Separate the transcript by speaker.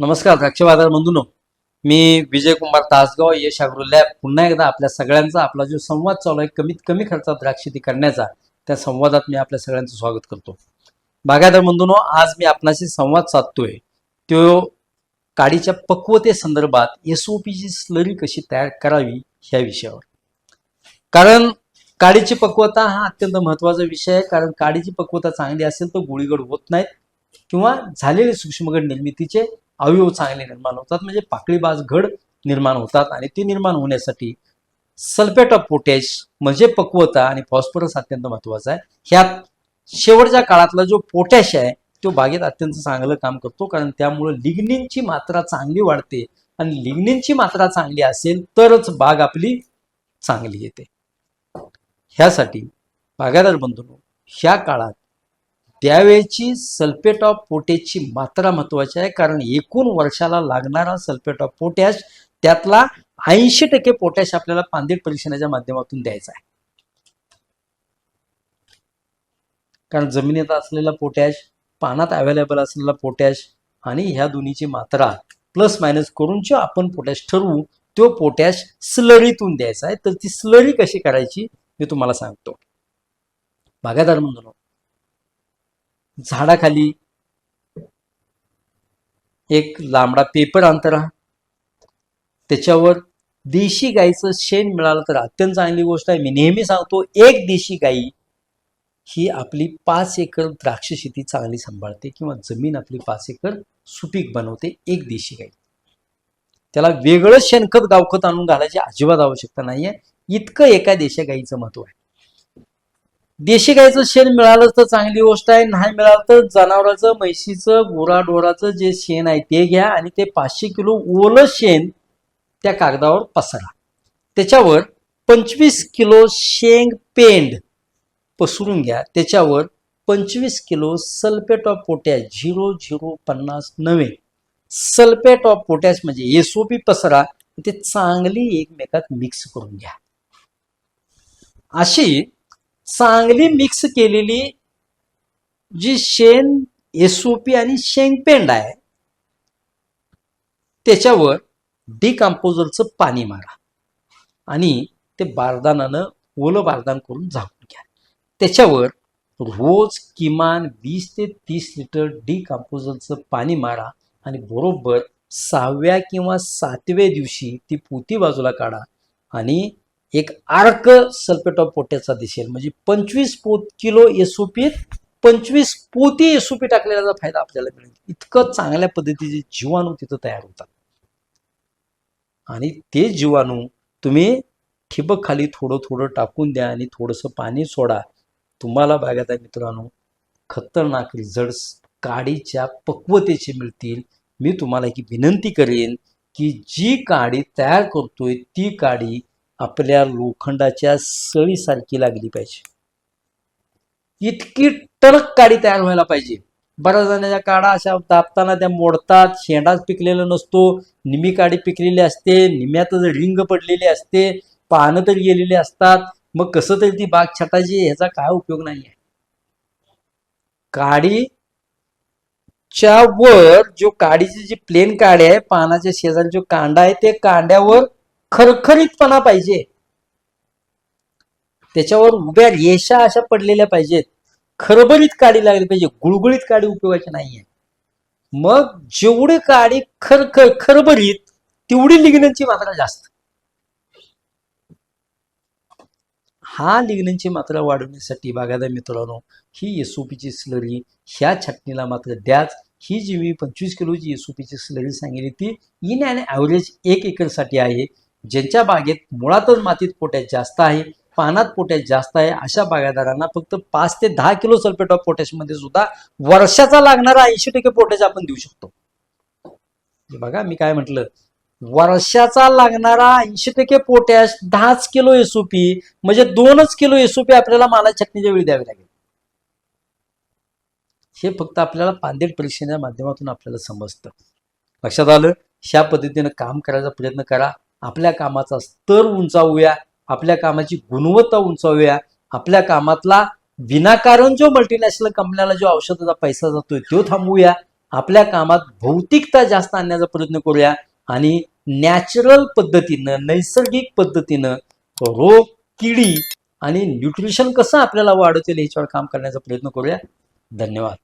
Speaker 1: नमस्कार द्राक्ष बाजार बंधूनो. मी विजय कुमार तासगाव यश अग्रो लॅब. पुन्हा एकदा आपल्या सगळ्यांचा आपला जो संवाद चालू आहे कमीत कमी खर्चात द्राक्ष करण्याचा त्या संवादात मी आपल्या सगळ्यांचं स्वागत करतो. बागायदार बंधूनो आज मी आपणाशी संवाद साधतोय. तो काडीच्या पक्वते संदर्भात एस ओ पीची स्लरी कशी तयार करावी ह्या विषयावर. कारण काडीची पक्वता हा अत्यंत महत्त्वाचा विषय आहे. कारण काडीची पक्वता चांगली असेल तर गोळीगड होत नाहीत. किंवा झालेले सूक्ष्मगड निर्मितीचे अवयव चांगले निर्माण होतात म्हणजे पाकळीबाज घड निर्माण होतात आणि ते निर्माण होण्यासाठी सल्फेट ऑफ पोटॅश म्हणजे पक्वता आणि फॉस्फरस अत्यंत महत्त्वाचा आहे. ह्यात शेवटच्या काळातला जो पोटॅश आहे तो बागेत अत्यंत चांगलं काम करतो कारण त्यामुळे लिग्निनची मात्रा चांगली वाढते आणि लिग्निनची मात्रा चांगली असेल तरच बाग आपली चांगली येते. ह्यासाठी बागायदार बंधूंनो ह्या काळात त्यावेळची सल्फेट ऑफ पोटॅशची मात्रा महत्वाची आहे कारण एकूण वर्षाला लागणारा सल्फेट ऑफ पोटॅश त्यातला ऐंशी टक्के पोटॅश आपल्याला पांदेट परीक्षणाच्या माध्यमातून द्यायचा आहे. कारण जमिनीत असलेला पोटॅश पानात अवेलेबल असलेला पोटॅश आणि ह्या दोन्हीची मात्रा प्लस मायनस करून जो आपण पोटॅश ठरवू तो पोटॅश स्लरीतून द्यायचा आहे. तर ती स्लरी कशी करायची मी तुम्हाला सांगतो. बागायदार म्हणून झाडाखाली एक लांबडा पेपर अंतरा त्याच्यावर देशी गाईचं शेण मिळालं तर अत्यंत चांगली गोष्ट आहे. मी नेहमी सांगतो एक देशी गाई ही आपली पाच एकर द्राक्ष शेती चांगली सांभाळते किंवा जमीन आपली पाच एकर सुपीक बनवते एक देशी गाई. त्याला वेगळं शेणखत गावखत आणून घालायची अजिबात आवश्यकता नाहीये. इतकं एका देशी गाईचं महत्त्व आहे. देशी गाईचं शेण मिळालं तर चांगली गोष्ट आहे नाही मिळालं तर जनावराचं म्हैशीचं गुराढोराचं जे शेण आहे ते घ्या आणि ते पाचशे किलो ओलं शेण त्या कागदावर पसरा. त्याच्यावर पंचवीस किलो शेंग पेंड पसरून घ्या. त्याच्यावर पंचवीस kilo sulphate of potash zero zero पन्नास नव्हे. सल्फेट ऑफ पोटॅश म्हणजे एसओपी पसरा ते चांगली एकमेकात मिक्स करून घ्या. अशी चांगली मिक्स केलेली जी शेण एसओपी आणि शेंगपेंड आहे त्याच्यावर डिकम्पोजरचं पाणी मारा. आणि ते बारदानानं ओलं बारदान करून झाकून घ्या. त्याच्यावर रोज किमान वीस ते तीस लिटर डिकम्पोजरचं पाणी मारा आणि बरोबर सहाव्या किंवा सातव्या दिवशी ती पोती बाजूला काढा आणि एक आर्क सल्फेट ऑफ पोटॅशचा दिसेल. म्हणजे पंचवीस पोत किलो एसओपीत पंचवीस पोती एसओपी टाकलेल्याचा फायदा आपल्याला मिळेल. इतकं चांगल्या पद्धतीचे जीवाणू तिथं तयार होतात. आणि ते जीवाणू तुम्ही ठिबक खाली थोडं थोडं टाकून द्या आणि थोडंसं पाणी सोडा. तुम्हाला बागायत आहे मित्रांनो खतरनाक रिझल्ट्स काडीच्या पक्वतेचे मिळतील. मी तुम्हाला एक विनंती करेन की जी काडी तयार करतोय ती काडी आपल्या लोखंडाच्या सळीसारखी लागली पाहिजे. इतकी टणक काडी तयार व्हायला पाहिजे. बऱ्याच जणांच्या काडा अशा दाबताना त्या मोडतात शेंडाच पिकलेला नसतो निमी काडी पिकलेली असते निम्यातच रिंग पडलेली असते पानं तरी गेलेली असतात मग कसं तरी ती बाग छटायची ह्याचा काय उपयोग नाही आहे काडीच्या वर जो काडीची जी प्लेन काडी आहे पानाच्या शेजारी जो कांडा आहे ते कांड्यावर खरखरीतपणा पाहिजे. त्याच्यावर उभ्या रेषा अशा पडलेल्या पाहिजेत. खरबरीत काडी लागली पाहिजे. गुळगुळीत काडी उपयोगाची नाहीये. मग जेवढी काडी खरखर खरबरीत तेवढी लिग्नची मात्रा जास्त. हा लिग्नची मात्रा वाढवण्यासाठी बागायदा मित्रांनो ही एसओपीची स्लरी ह्या छटणीला मात्र द्याच. ही जी मी पंचवीस किलोची एसओपीची स्लरी सांगितली ती इन अँड ॲव्हरेज एक एकरसाठी आहे. ज्यांच्या बागेत मुळातच मातीत पोटॅश जास्त आहे पानात पोटॅश जास्त आहे अशा बागायदारांना फक्त पाच ते दहा किलो सल्फेट ऑफ पोटॅशमध्ये सुद्धा वर्षाचा लागणारा ऐंशी टक्के पोटॅश आपण देऊ शकतो. बघा मी काय म्हटलं? वर्षाचा लागणारा ऐंशी टक्के पोटॅश दहाच किलो एसओपी म्हणजे दोनच किलो एसओपी आपल्याला माला छटणीच्या वेळी द्यावी लागेल. हे फक्त आपल्याला पांदेड परीक्षेच्या माध्यमातून आपल्याला समजतं. लक्षात आलं? ह्या पद्धतीनं काम करायचा प्रयत्न करा. आपल्या कामाचा स्तर उंचावूया आपल्या कामाची गुणवत्ता उंचावूया आपल्या कामातला विनाकारण जो मल्टीनॅशनल कंपन्याला जो औषधाचा पैसा जातोय तो थांबवूया आपल्या कामात भौतिकता जास्त आणण्याचा प्रयत्न करूया आणि नॅचरल पद्धतीनं नैसर्गिक पद्धतीनं रोग किडी आणि न्यूट्रिशन कसं आपल्याला वाढवतील याच्यावर काम करण्याचा प्रयत्न करूया. धन्यवाद.